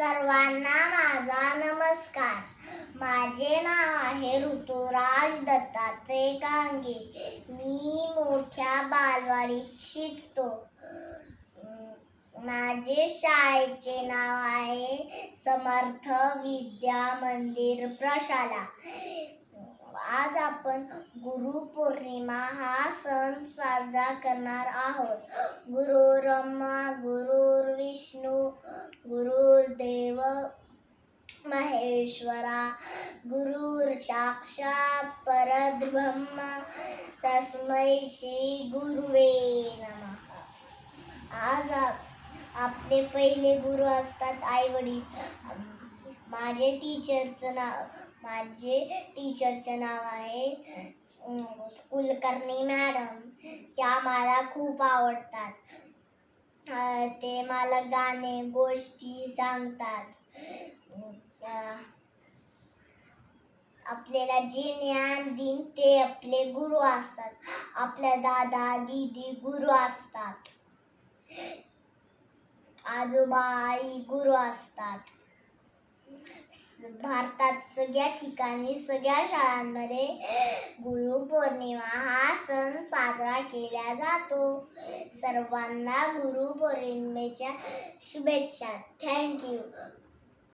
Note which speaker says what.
Speaker 1: सर्वांना माझा नमस्कार. माझे नाव आहे ऋतुराज दत्तात्रय कांगे मी मोठ्या बालवाडीत शिकतो. माझे शाळेचे नाव आहे समर्थ विद्या मंदिर प्रशाला. आज आपण गुरुपौर्णिमा हा सण साजरा करणार आहोत. गुरुर्ब्रह्मा गुरुर्विष्णू महेश्वरा गुरुर्साक्षात् परब्रह्म तस्मै श्री गुरुवे नमः. आज आप- आपले पहिले गुरु असतात आई वडील माझे टीचरचं नाव माझे टीचरचं नाव आहे कुलकर्णी मॅडम. त्या मला खूप आवडतात. ते मला गाणे गोष्टी सांगतात. आपल्याला जे ज्ञान दिन ते आपले गुरु असतात. आपल्या दादा दीदी गुरु असतात. आजोबा आई गुरु असतात. भारतात सगळ्या ठिकाणी सगळ्या शाळांमध्ये गुरुपौर्णिमा हा सण साजरा केला जातो. सर्वांना गुरुपौर्णिमेच्या शुभेच्छा. थँक्यू